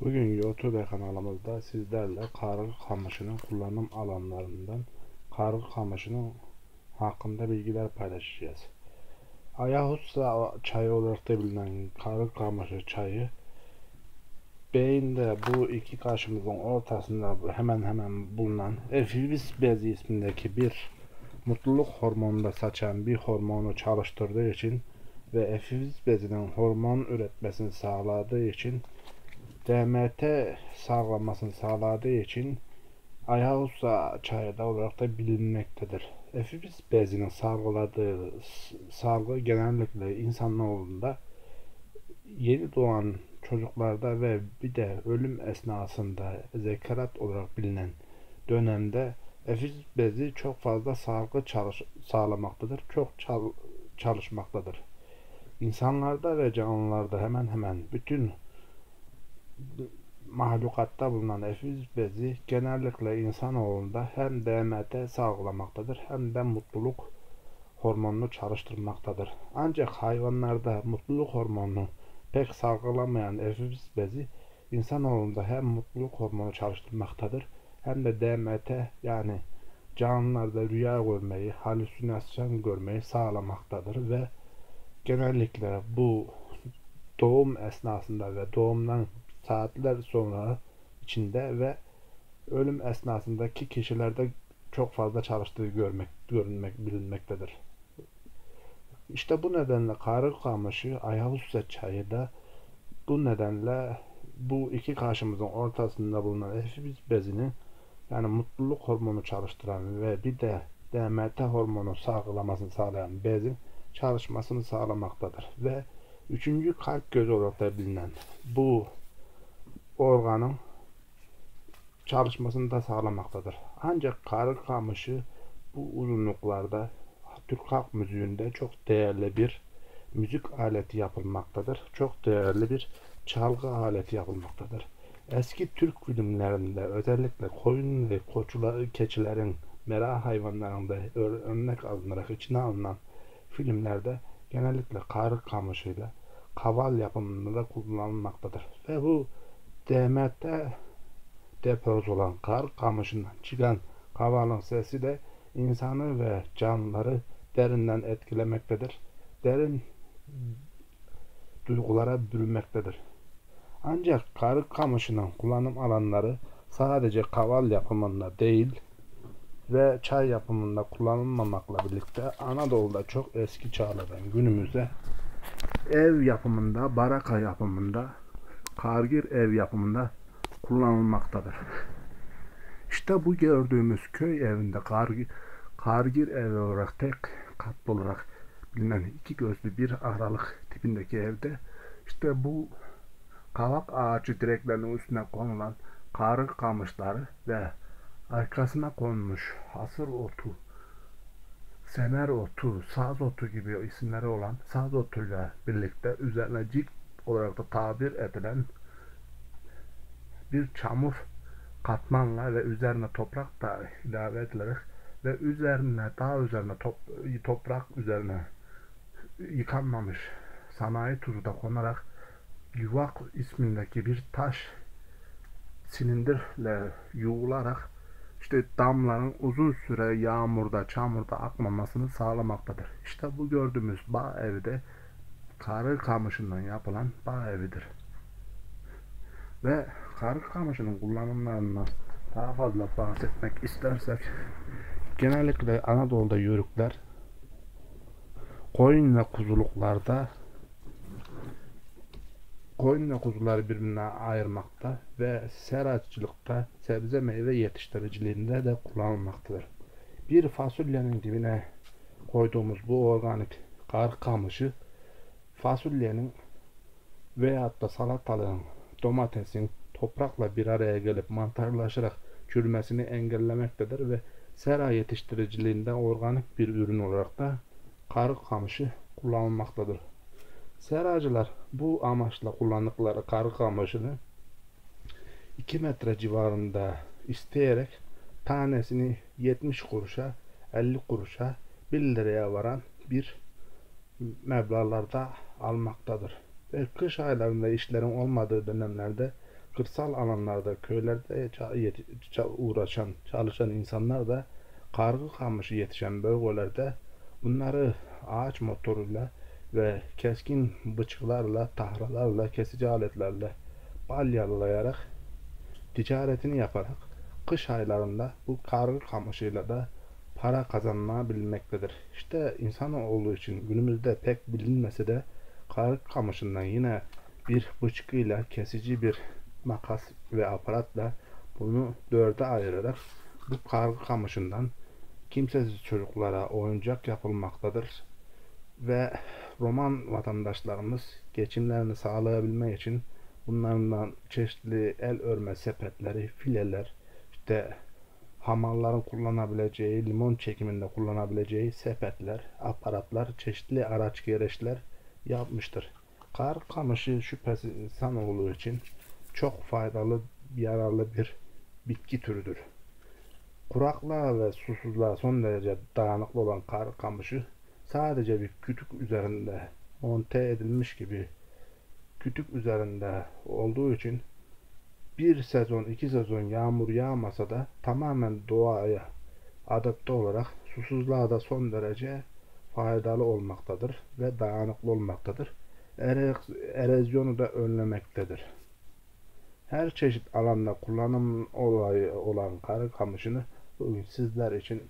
Bugün YouTube kanalımızda sizlerle kargı kamışının kullanım alanlarından kargı kamışının hakkında bilgiler paylaşacağız. Ayahuasca çayı olarak da bilinen kargı kamışı çayı beyinde bu iki kaşımızın ortasında hemen hemen bulunan efilis bezi ismindeki bir mutluluk hormonunda saçan bir hormonu çalıştırdığı için ve efilis bezinin hormon üretmesini sağladığı için DMT sağlamasını sağladığı için Ayahuasca çayı da olarak da bilinmektedir. Efilis bezinin salgıladığı salgı genellikle insanoğlunda yeni doğan çocuklarda ve bir de ölüm esnasında zekarat olarak bilinen dönemde efilis bezi çok fazla salgı çalış sağlamaktadır. Çok çal çalışmaktadır. İnsanlarda ve canlılarda hemen hemen bütün mahlukatta bulunan efiz bezi genellikle insanoğlunda hem DMT salgılamaktadır hem de mutluluk hormonunu çalıştırmaktadır. Ancak hayvanlarda mutluluk hormonunu pek salgılamayan efiz bezi insanoğlunda hem mutluluk hormonu çalıştırmaktadır hem de DMT yani canlılarda rüya görmeyi, halüsinasyon görmeyi sağlamaktadır ve genellikle bu doğum esnasında ve doğumdan saatler sonra içinde ve ölüm esnasındaki kişilerde çok fazla çalıştığı görmek, görünmek, bilinmektedir. İşte bu nedenle karı kamışı Ayahuasca çayı da bu nedenle bu iki karşımızın ortasında bulunan efiz bezini yani mutluluk hormonu çalıştıran ve bir de DMT hormonu salgılamasını sağlayan bezin çalışmasını sağlamaktadır. Ve üçüncü kalp gözü olarak da bilinen bu organın çalışmasını da sağlamaktadır. Ancak karı kamışı bu uzunluklarda Türk halk müziğinde çok değerli bir müzik aleti yapılmaktadır. Çok değerli bir çalgı aleti yapılmaktadır. Eski Türk filmlerinde özellikle koyun ve koçular, keçilerin mera hayvanlarında örnek alınarak içine alınan filmlerde genellikle karı kamışıyla kaval yapımında da kullanılmaktadır. Ve bu DMT deposu olan kar kamışından çıkan kavalın sesi de insanı ve canlıları derinden etkilemektedir. Derin duygulara bürünmektedir. Ancak karı kamışının kullanım alanları sadece kaval yapımında değil ve çay yapımında kullanılmamakla birlikte Anadolu'da çok eski çağlardan günümüzde ev yapımında, baraka yapımında kargir ev yapımında kullanılmaktadır. İşte bu gördüğümüz köy evinde kargir, kargir ev olarak tek katlı olarak bilinen iki gözlü bir aralık tipindeki evde işte bu kavak ağacı direklerinin üstüne konulan karı kamışları ve arkasına konmuş hasır otu, semer otu, saz otu gibi isimleri olan saz otuyla birlikte üzerine cilt olarak da tabir edilen bir çamur katmanla ve üzerine toprak da ilave edilerek ve üzerine daha üzerine top, toprak üzerine yıkanmamış sanayi tuzu da konarak yuvak ismindeki bir taş silindirle yuğularak işte damların uzun süre yağmurda, çamurda akmamasını sağlamaktadır. İşte bu gördüğümüz bağ evi de karı kamışından yapılan bağ evidir. Ve karı kamışının kullanımlarından daha fazla bahsetmek istersek genellikle Anadolu'da yörükler koyun ve kuzuluklarda koyun ve kuzuları birbirine ayırmakta ve seracılıkta sebze meyve yetiştiriciliğinde de kullanılmaktadır. Bir fasulyenin dibine koyduğumuz bu organik kar kamışı fasulyenin veyahut da salatalığın, domatesin toprakla bir araya gelip mantarlaşarak çürümesini engellemektedir ve sera yetiştiriciliğinde organik bir ürün olarak da karı kamışı kullanılmaktadır. Seracılar bu amaçla kullandıkları karı kamışını 2 metre civarında isteyerek tanesini 70 kuruşa 50 kuruşa 1 liraya varan bir meblağlarda almaktadır. Ve kış aylarında işlerin olmadığı dönemlerde kırsal alanlarda, köylerde uğraşan, çalışan insanlar da kargı kamışı yetişen bölgelerde bunları ağaç motoruyla ve keskin bıçkılarla, tahralarla, kesici aletlerle balyalayarak ticaretini yaparak kış aylarında bu kargı kamışıyla da para kazanabilmektedir. İşte insanoğlu için günümüzde pek bilinmese de kargı kamışından yine bir bıçkıyla, kesici bir makas ve aparatla bunu dörde ayırarak bu kargı kamışından kimsesiz çocuklara oyuncak yapılmaktadır. Ve Roman vatandaşlarımız geçimlerini sağlayabilmek için bunlardan çeşitli el örme sepetleri, fileler, işte hamalların kullanabileceği, limon çekiminde kullanabileceği sepetler, aparatlar, çeşitli araç gereçler yapmıştır. Kar kamışı şüphesiz insanoğlu için çok faydalı, yararlı bir bitki türüdür. Kuraklığa ve susuzluğa son derece dayanıklı olan kar kamışı sadece bir kütük üzerinde monte edilmiş gibi kütük üzerinde olduğu için bir sezon, iki sezon yağmur yağmasa da tamamen doğaya adapte olarak susuzluğa da son derece faydalı olmaktadır ve dayanıklı olmaktadır. Erozyonu da önlemektedir. Her çeşit alanda kullanım olayı olan karı kamışını bugün sizler için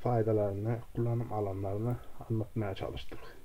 faydalarını, kullanım alanlarını anlatmaya çalıştık.